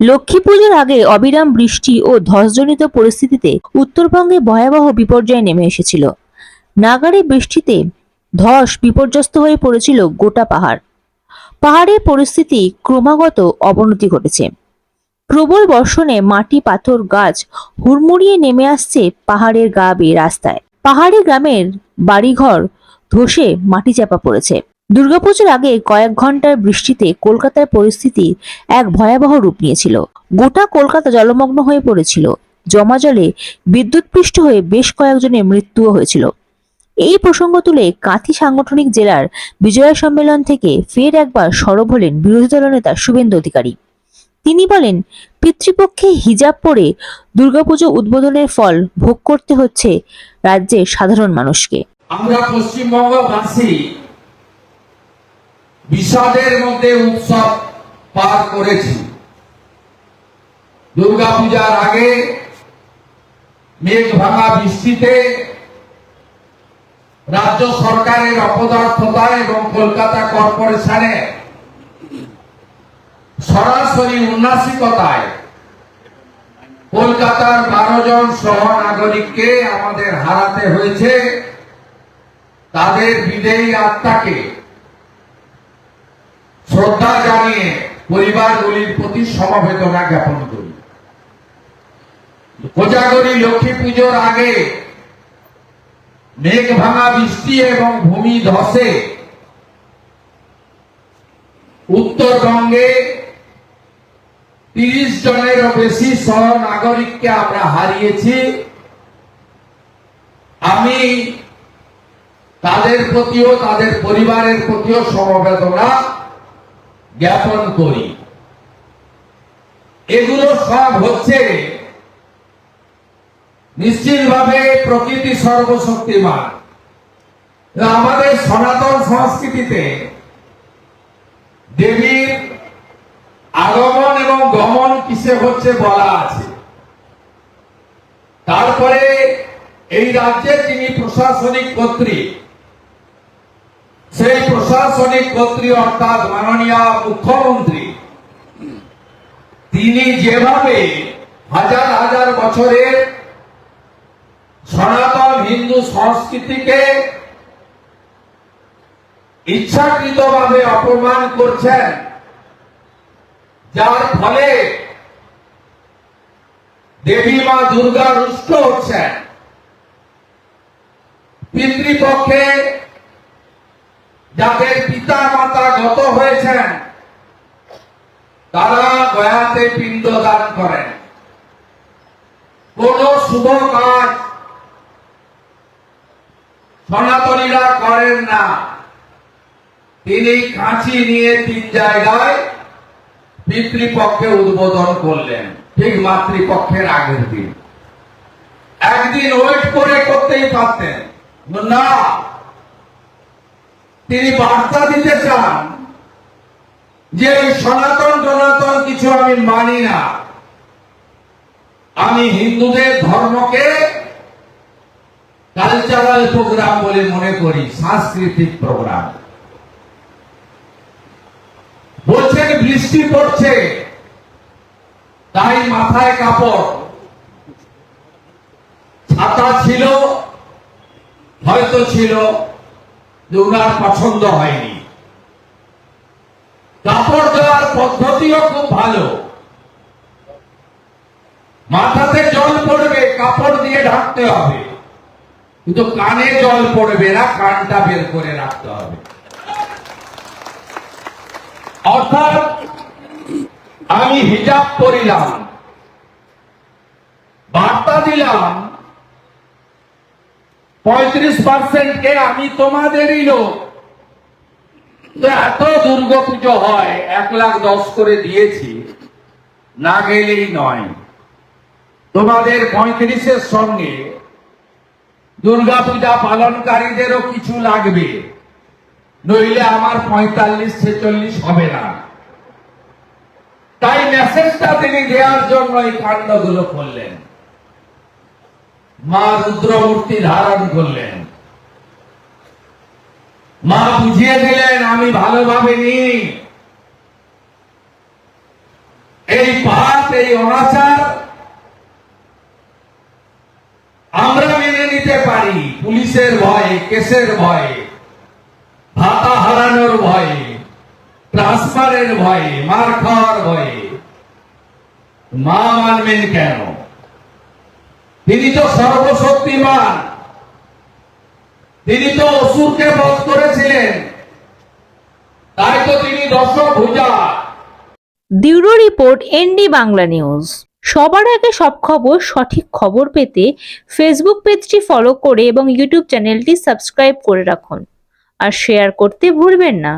লক্ষ্মী পুজোর আগে অবিরাম বৃষ্টি ও ধসজনিত পরিস্থিতিতে উত্তরবঙ্গে ভয়াবহ বিপর্যয় নেমে এসেছিল। নাগারে বৃষ্টিতে ধস বিপর্যস্ত হয়ে পড়েছিল গোটা পাহাড়। পাহাড়ের পরিস্থিতি ক্রমাগত অবনতি ঘটেছে। প্রবল বর্ষণে মাটি, পাথর, গাছ হুড়মুড়িয়ে নেমে আসছে পাহাড়ের গা বেয়ে রাস্তায়। পাহাড়ি গ্রামের বাড়িঘর ধসে মাটি চাপা পড়েছে। দুর্গাপুজোর আগে কয়েক ঘণ্টার বৃষ্টিতে কলকাতার পরিস্থিতি এক ভয়াবহ রূপ নিয়েছিল। গোটা কলকাতা জলমগ্ন হয়ে পড়েছিল। জমা জলে বিদ্যুৎপৃষ্ট হয়ে বেশ কয়েকজনের মৃত্যুও হয়েছিল। এই প্রসঙ্গ তুলে কাঁথি সাংগঠনিক জেলার বিজয়া সম্মেলন থেকে ফের একবার সরব হলেন বিরোধী দলনেতা শুভেন্দু অধিকারী। তিনি বলেন, পিতৃপক্ষে হিজাব পরে দুর্গাপুজো উদ্বোধনের ফল ভোগ করতে হচ্ছে রাজ্যের সাধারণ মানুষকে। আমরা পশ্চিমবঙ্গবাসী বিষাদের মধ্যে উৎসব পার করেছি। দুর্গাপূজার আগে মেঘ ভাঙা বৃষ্টিতে রাজ্য সরকারের অপদার্থতা এবং কলকাতা কর্পোরেশনে সরাসরি উন্নাসিকতায় কলকাতার বারো জন সহ নাগরিককে আমাদের হারাতে হয়েছে। তাদের বিদেয়ী আত্মাকে শ্রদ্ধা জানিয়ে পরিবারগুলির প্রতি সমবেদনা জ্ঞাপন করি। কোজাগরী লক্ষ্মী পুজোর আগে মেঘ ভাঙা বৃষ্টি এবং ভূমি ধসে উত্তরবঙ্গে তিরিশ জনেরও বেশি সহ নাগরিককে আমরা হারিয়েছি। আমি তাদের প্রতিও, তাদের পরিবারের প্রতিও সমবেদনা। জ্ঞাপন করি। এগুলো সব হচ্ছে নিশ্চিতভাবে প্রকৃতি সর্বশক্তিমান। আমাদের সনাতন সংস্কৃতিতে দেবীর আগমন এবং গমন কিসে হচ্ছে বলা আছে। তারপরে এই রাজ্যের যিনি প্রশাসনিক কর্তৃক প্রশাসনিক কর্তৃ অর্থাৎ মাননীয় মুখ্যমন্ত্রী, তিনি যেভাবে হাজার হাজার বছরের সনাতন হিন্দু সংস্কৃতিকে ইচ্ছাকৃতভাবে অপমান করছেন, যার ফলে দেবী মা দুর্গা রুষ্ট হচ্ছেন। পিতৃপক্ষে যাদের পিতা মাতা গত হয়েছেন, তারা গয়াতে পিণ্ড দান করেন। কোন শুভ কাজ সনাতনীরা করেন না। তিনি কাঁচি নিয়ে তিন জায়গায় পিতৃপক্ষে উদ্বোধন করলেন, ঠিক মাতৃপক্ষের আগের দিন। একদিন ওয়েট করে করতেই পারতেন। না তিনি বার্তা দিতে চান যে সনাতন সনাতন কিছু আমি মানি না। আমি হিন্দুদের ধর্মকে কালচারাল প্রোগ্রাম বলে মনে করি, সাংস্কৃতিক প্রোগ্রাম বলছেন বৃষ্টি পড়ছে, তাই মাথায় কাপড়। ছাতা ছিল, হয়তো ছিল। যে পছন্দ হয়নি। কাপড় দেওয়ার পদ্ধতিও খুব ভালো। মাথাতে জল পড়বে, কাপড় দিয়ে ঢাকতে হবে। কিন্তু কানে জল পড়বে না, কানটা বের করে রাখতে হবে। অর্থাৎ আমি হিজাব করিলাম, বার্তা দিলাম পঁয়ত্রিশ পার্সেন্ট কে আমি তোমাদেরই লোক। তো এত দুর্গাপুজো হয়, এক লাখ দশ করে দিয়েছি, না গেলেই নয়। তোমাদের পঁয়ত্রিশের সঙ্গে দুর্গাপূজা পালনকারীদেরও কিছু লাগবে, নইলে আমার পঁয়তাল্লিশ, ছেচল্লিশ হবে না। তাই মেসেজটা তিনি দেওয়ার জন্য এই কাণ্ডগুলো করলেন। মা রুদ্রমূর্তি ধারণ করলেন। মা বুঝিয়ে দিলেন, আমি ভালোভাবে নি এই পাহাড় এই অনাচার আমরা মেনে নিতে পারি। পুলিশের ভয়ে, কেসের ভয়ে, ভাতা হারানোর ভয়ে, ট্রান্সফারের ভয়ে, মার খাওয়ার ভয়ে। মা মানবেন কেন? তিনি তো সর্বশক্তিমান। তিনি তো অসুরকে বধ করেছিলেন। তাই তো তিনি দর্শক ভুজা। Bureau report ND Bangla news. সবার আগে সব খবর, সঠিক খবর পেতে ফেসবুক পেজটি ফলো করে এবং ইউটিউব চ্যানেলটি সাবস্ক্রাইব করে রাখুন। আর শেয়ার করতে ভুলবেন না।